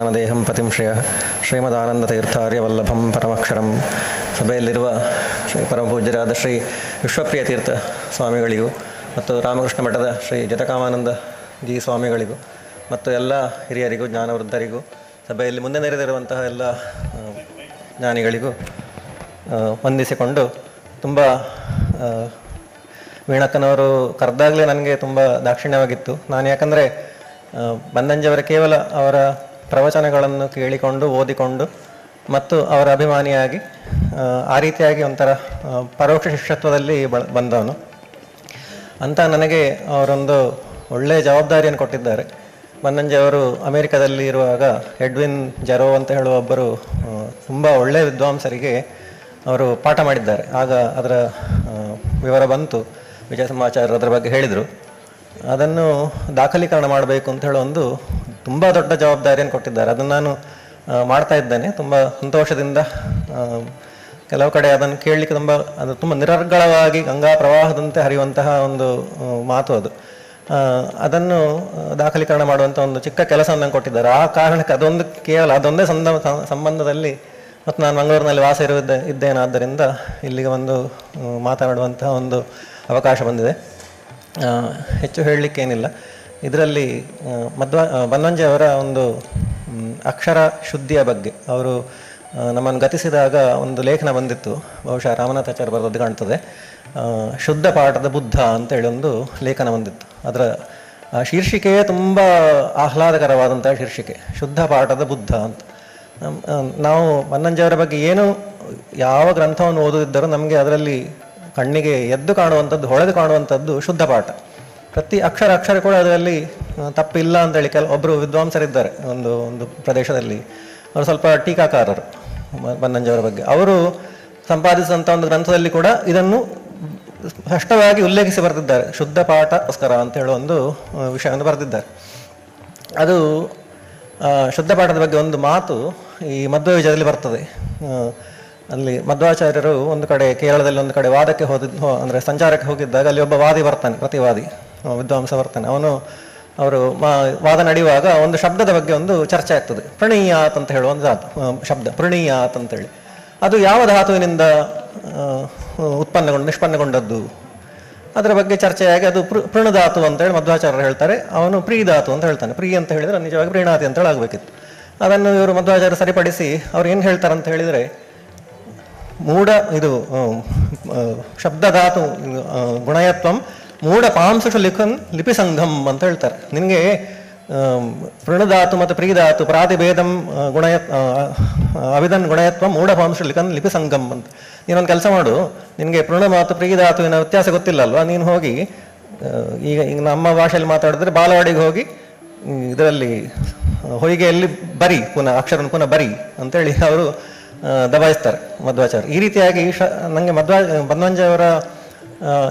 ದೇಹಂ ಪತಿಂ ಶ್ರೇಯ ಶ್ರೀಮದಾನಂದ ತೀರ್ಥಾರ್ಯವಲ್ಲಭಂ ಪರಮಕ್ಷರಂ ಸಭೆಯಲ್ಲಿರುವ ಶ್ರೀ ಪರಮಪೂಜ್ಯರಾದ ಶ್ರೀ ವಿಶ್ವಪ್ರಿಯ ತೀರ್ಥ ಸ್ವಾಮಿಗಳಿಗೂ ಮತ್ತು ರಾಮಕೃಷ್ಣ ಮಠದ ಶ್ರೀ ಜತಕಾಮಾನಂದ ಜಿ ಸ್ವಾಮಿಗಳಿಗೂ ಮತ್ತು ಎಲ್ಲ ಹಿರಿಯರಿಗೂ ಜ್ಞಾನವೃದ್ಧರಿಗೂ ಸಭೆಯಲ್ಲಿ ಮುಂದೆ ನೆರೆದಿರುವಂತಹ ಎಲ್ಲ ಜ್ಞಾನಿಗಳಿಗೂ ವಂದಿಸಿಕೊಂಡು ತುಂಬ ವೀಣಕ್ಕನವರು ಕರೆದಾಗಲೇ ನನಗೆ ತುಂಬ ದಾಕ್ಷಿಣ್ಯವಾಗಿತ್ತು. ನಾನು ಯಾಕಂದರೆ ಬಂದಂಜವರ ಕೇವಲ ಅವರ ಪ್ರವಚನಗಳನ್ನು ಕೇಳಿಕೊಂಡು ಓದಿಕೊಂಡು ಮತ್ತು ಅವರ ಅಭಿಮಾನಿಯಾಗಿ ಆ, ರೀತಿಯಾಗಿ ಒಂಥರ ಪರೋಕ್ಷ ಶಿಷ್ಯತ್ವದಲ್ಲಿ ಬಂದವನು. ಅಂತ ನನಗೆ ಅವರೊಂದು ಒಳ್ಳೆಯ ಜವಾಬ್ದಾರಿಯನ್ನು ಕೊಟ್ಟಿದ್ದಾರೆ. ಬನ್ನಂಜೆ ಅವರು ಅಮೇರಿಕಾದಲ್ಲಿ ಇರುವಾಗ ಎಡ್ವಿನ್ ಜರೋ ಅಂತ ಹೇಳುವ ಒಬ್ಬರು ತುಂಬ ಒಳ್ಳೆಯ ವಿದ್ವಾಂಸರಿಗೆ ಅವರು ಪಾಠ ಮಾಡಿದ್ದಾರೆ. ಆಗ ಅದರ ವಿವರ ಬಂತು. ವಿಜಯ ಸಮಾಚಾರ ಅದರ ಬಗ್ಗೆ ಹೇಳಿದರು. ಅದನ್ನು ದಾಖಲೀಕರಣ ಮಾಡಬೇಕು ಅಂತ ಹೇಳೋ ಒಂದು ತುಂಬ ದೊಡ್ಡ ಜವಾಬ್ದಾರಿಯನ್ನು ಕೊಟ್ಟಿದ್ದಾರೆ. ಅದನ್ನು ನಾನು ಮಾಡ್ತಾ ಇದ್ದೇನೆ. ತುಂಬ ಸಂತೋಷದಿಂದ ಕೆಲವು ಕಡೆ ಅದನ್ನು ಕೇಳಲಿಕ್ಕೆ ತುಂಬ, ಅದು ತುಂಬ ನಿರರ್ಗಳವಾಗಿ ಗಂಗಾ ಪ್ರವಾಹದಂತೆ ಹರಿಯುವಂತಹ ಒಂದು ಮಾತು ಅದು. ಅದನ್ನು ದಾಖಲೀಕರಣ ಮಾಡುವಂಥ ಒಂದು ಚಿಕ್ಕ ಕೆಲಸವನ್ನು ಕೊಟ್ಟಿದ್ದಾರೆ. ಆ ಕಾರಣಕ್ಕೆ ಅದೊಂದು ಕೇವಲ, ಅದೊಂದೇ ಸಂದ ಸಂಬಂಧದಲ್ಲಿ ಮತ್ತು ನಾನು ಮಂಗಳೂರಿನಲ್ಲಿ ವಾಸ ಇರುವುದೇ ಇದ್ದೇನಾದ್ದರಿಂದ ಇಲ್ಲಿಗೆ ಒಂದು ಮಾತನಾಡುವಂತಹ ಒಂದು ಅವಕಾಶ ಬಂದಿದೆ. ಹೆಚ್ಚು ಹೇಳಲಿಕ್ಕೇನಿಲ್ಲ ಇದರಲ್ಲಿ ಮಧ್ವ ಬನ್ವಂಜೆ ಅವರ ಒಂದು ಅಕ್ಷರ ಶುದ್ಧಿಯ ಬಗ್ಗೆ. ಅವರು ನಮ್ಮನ್ನು ಗತಿಸಿದಾಗ ಒಂದು ಲೇಖನ ಬಂದಿತ್ತು. ಬಹುಶಃ ರಾಮನಾಥಾಚಾರ್ಯ ಬರೆದದ್ದು ಕಾಣ್ತದೆ. ಶುದ್ಧ ಪಾಠದ ಬುದ್ಧ ಅಂತೇಳಿ ಒಂದು ಲೇಖನ ಬಂದಿತ್ತು. ಅದರ ಶೀರ್ಷಿಕೆಯೇ ತುಂಬ ಆಹ್ಲಾದಕರವಾದಂಥ ಶೀರ್ಷಿಕೆ. ಶುದ್ಧ ಪಾಠದ ಬುದ್ಧ ಅಂತ. ನಾವು ಬನ್ನಂಜೆಯವರ ಬಗ್ಗೆ ಏನು, ಯಾವ ಗ್ರಂಥವನ್ನು ಓದುತ್ತಿದ್ದರೂ ನಮಗೆ ಅದರಲ್ಲಿ ಕಣ್ಣಿಗೆ ಎದ್ದು ಕಾಣುವಂಥದ್ದು, ಹೊಳೆದು ಕಾಣುವಂಥದ್ದು ಶುದ್ಧ ಪಾಠ. ಪ್ರತಿ ಅಕ್ಷರ ಅಕ್ಷರ ಕೂಡ ಅದರಲ್ಲಿ ತಪ್ಪಿಲ್ಲ ಅಂತೇಳಿ ಕೆಲ ಒಬ್ಬರು ವಿದ್ವಾಂಸರಿದ್ದಾರೆ ಒಂದು ಒಂದು ಪ್ರದೇಶದಲ್ಲಿ. ಅವರು ಸ್ವಲ್ಪ ಟೀಕಾಕಾರರು ಬನ್ನಂಜವರ ಬಗ್ಗೆ. ಅವರು ಸಂಪಾದಿಸಿದಂಥ ಒಂದು ಗ್ರಂಥದಲ್ಲಿ ಕೂಡ ಇದನ್ನು ಸ್ಪಷ್ಟವಾಗಿ ಉಲ್ಲೇಖಿಸಿ ಬರೆದಿದ್ದಾರೆ. ಶುದ್ಧ ಪಾಠಸ್ಕರ ಅಂತ ಹೇಳೋ ಒಂದು ವಿಷಯವನ್ನು ಬರೆದಿದ್ದಾರೆ. ಅದು ಶುದ್ಧ ಪಾಠದ ಬಗ್ಗೆ ಒಂದು ಮಾತು ಈ ಮಧ್ವ ವಿಜಯದಲ್ಲಿ ಬರ್ತದೆ. ಅಲ್ಲಿ ಮಧ್ವಾಚಾರ್ಯರು ಒಂದು ಕಡೆ ಕೇರಳದಲ್ಲಿ ಒಂದು ಕಡೆ ವಾದಕ್ಕೆ ಹೋದ ಅಂದರೆ ಸಂಚಾರಕ್ಕೆ ಹೋಗಿದ್ದಾಗ ಅಲ್ಲಿ ಒಬ್ಬ ವಾದಿ ಬರ್ತಾನೆ, ಪ್ರತಿವಾದಿ. ವಿದ್ವಾಂಸ ಬರ್ತಾನೆ ಅವನು ಅವರು ವಾದ ನಡೆಯುವಾಗ ಒಂದು ಶಬ್ದದ ಬಗ್ಗೆ ಒಂದು ಚರ್ಚೆ ಆಗ್ತದೆ. ಪ್ರಣೀಯಾತ್ ಅಂತ ಹೇಳುವ ಒಂದು ಧಾತು ಶಬ್ದ, ಪ್ರಣೀಯಾತ್ ಅಂತೇಳಿ. ಅದು ಯಾವ ಧಾತುವಿನಿಂದ ಉತ್ಪನ್ನಗೊಂಡು, ನಿಷ್ಪನ್ನಗೊಂಡದ್ದು? ಅದರ ಬಗ್ಗೆ ಚರ್ಚೆಯಾಗಿ ಅದು ಪೃ ಪೃಣಧಾತು ಅಂತೇಳಿ ಮಧ್ವಾಚಾರ್ಯರು ಹೇಳ್ತಾರೆ. ಅವನು ಪ್ರೀಧಾತು ಅಂತ ಹೇಳ್ತಾನೆ. ಪ್ರೀ ಅಂತ ಹೇಳಿದರೆ ನಿಜವಾಗಿ ಪ್ರೀಣಾತಿ ಅಂತೇಳಿ ಆಗಬೇಕಿತ್ತು ಅದನ್ನು ಇವರು ಮಧ್ವಾಚಾರ್ಯರು ಸರಿಪಡಿಸಿ ಅವ್ರು ಏನು ಹೇಳ್ತಾರೆ ಅಂತ ಹೇಳಿದರೆ, ಮೂಢ, ಇದು ಶಬ್ದಧಾತು ಗುಣಯತ್ವಂ ಮೂಢ ಪಾಂಸುಷ ಲಿಖನ್ ಲಿಪಿ ಸಂಘಂ ಅಂತ ಹೇಳ್ತಾರೆ. ನಿನಗೆ ಪೃಣಧಾತು ಮತ್ತು ಪ್ರೀಧಾತು ಪ್ರಾತಿಭೇದಂ ಗುಣಯ ಅವಿಧನ್ ಗುಣಯತ್ವ ಮೂಢ ಪಾಂಸುಷು ಲಿಖನ್ ಲಿಪಿ ಸಂಘಂ ಅಂತ. ನೀನೊಂದು ಕೆಲಸ ಮಾಡು. ನಿನಗೆ ಪೃಣ ಮತ್ತು ಪ್ರೀಧಾತುವಿನ ವ್ಯತ್ಯಾಸ ಗೊತ್ತಿಲ್ಲ ಅಲ್ವಾ ನೀನು ಹೋಗಿ ಈಗ ಈಗ ನಮ್ಮ ಭಾಷೆಯಲ್ಲಿ ಮಾತಾಡಿದ್ರೆ ಬಾಲವಾಡಿಗೆ ಹೋಗಿ, ಇದರಲ್ಲಿ, ಹೊಯ್ಗೆಯಲ್ಲಿ ಬರಿ, ಪುನಃ ಅಕ್ಷರನ ಪುನಃ ಬರಿ ಅಂತೇಳಿ ಅವರು ದಬಾಯಿಸ್ತಾರೆ ಮಧ್ವಾಚಾರ್ಯ. ಈ ರೀತಿಯಾಗಿ ಶ ನನಗೆ ಮಧ್ವಾ ಮಧ್ವಂಜಯವರ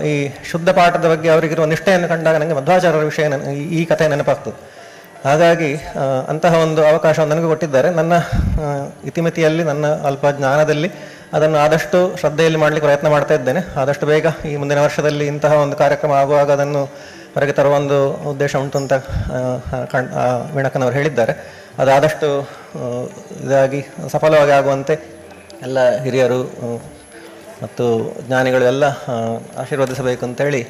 ಈ ಶುದ್ಧ ಪಾಠದ ಬಗ್ಗೆ ಅವರಿಗಿರುವ ನಿಷ್ಠೆಯನ್ನು ಕಂಡಾಗ ನನಗೆ ಮಧ್ವಾಚಾರ್ಯರ ವಿಷಯ ಈ- ಕಥೆ ನೆನಪಾಗ್ತದೆ. ಹಾಗಾಗಿ ಅಂತಹ ಒಂದು ಅವಕಾಶವನ್ನು ನನಗೆ ಕೊಟ್ಟಿದ್ದಾರೆ. ನನ್ನ ಇತಿಮಿತಿಯಲ್ಲಿ, ನನ್ನ ಅಲ್ಪ ಜ್ಞಾನದಲ್ಲಿ ಅದನ್ನು ಆದಷ್ಟು ಶ್ರದ್ಧೆಯಲ್ಲಿ ಮಾಡಲಿಕ್ಕೆ ಪ್ರಯತ್ನ ಮಾಡ್ತಾ ಇದ್ದೇನೆ. ಆದಷ್ಟು ಬೇಗ ಈ ಮುಂದಿನ ವರ್ಷದಲ್ಲಿ ಇಂತಹ ಒಂದು ಕಾರ್ಯಕ್ರಮ ಆಗುವಾಗ ಅದನ್ನು ಹೊರಗೆ ತರುವ ಒಂದು ಉದ್ದೇಶ ಉಂಟು ಅಂತ ಕಣ್ ವೀಣಕ್ಕನವರು ಹೇಳಿದ್ದಾರೆ. ಅದಾದಷ್ಟು ಇದಾಗಿ ಸಫಲವಾಗಿ ಆಗುವಂತೆ ಎಲ್ಲ ಹಿರಿಯರು ಮತ್ತು ಜ್ಞಾನಿಗಳು ಎಲ್ಲ ಆಶೀರ್ವದಿಸಬೇಕು ಅಂತೇಳಿ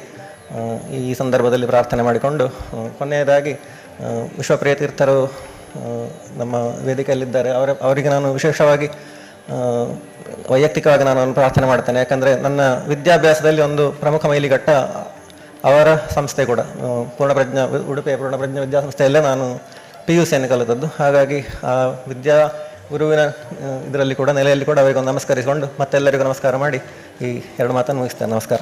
ಈ ಸಂದರ್ಭದಲ್ಲಿ ಪ್ರಾರ್ಥನೆ ಮಾಡಿಕೊಂಡು ಕೊನೆಯದಾಗಿ ವಿಶ್ವಪ್ರಿಯ ತೀರ್ಥರು ನಮ್ಮ ವೇದಿಕೆಯಲ್ಲಿದ್ದಾರೆ. ಅವರ, ಅವರಿಗೆ ನಾನು ವಿಶೇಷವಾಗಿ ವೈಯಕ್ತಿಕವಾಗಿ ನಾನು ಪ್ರಾರ್ಥನೆ ಮಾಡ್ತೇನೆ. ಯಾಕಂದರೆ ನನ್ನ ವಿದ್ಯಾಭ್ಯಾಸದಲ್ಲಿ ಒಂದು ಪ್ರಮುಖ ಮೈಲಿಗಟ್ಟ ಅವರ ಸಂಸ್ಥೆ ಕೂಡ ಪೂರ್ಣಪ್ರಜ್ಞ ಉಡುಪಿಯ ಪೂರ್ಣಪ್ರಜ್ಞ ವಿದ್ಯಾಸಂಸ್ಥೆಯಲ್ಲೇ ನಾನು ಪಿ ಯು ಸಿಯನ್ನು ಕಲಿತದ್ದು. ಹಾಗಾಗಿ ಆ ವಿದ್ಯಾ ಗುರುವಿನ ಇದರಲ್ಲಿ ಕೂಡ, ನೆಲೆಯಲ್ಲಿ ಕೂಡ ಅವರಿಗೆ ಒಂದು ನಮಸ್ಕರಿಸಿಕೊಂಡು ಮತ್ತೆಲ್ಲರಿಗೂ ನಮಸ್ಕಾರ ಮಾಡಿ ಈ ಎರಡು ಮಾತನ್ನು ಮುಗಿಸ್ತೇನೆ. ನಮಸ್ಕಾರ.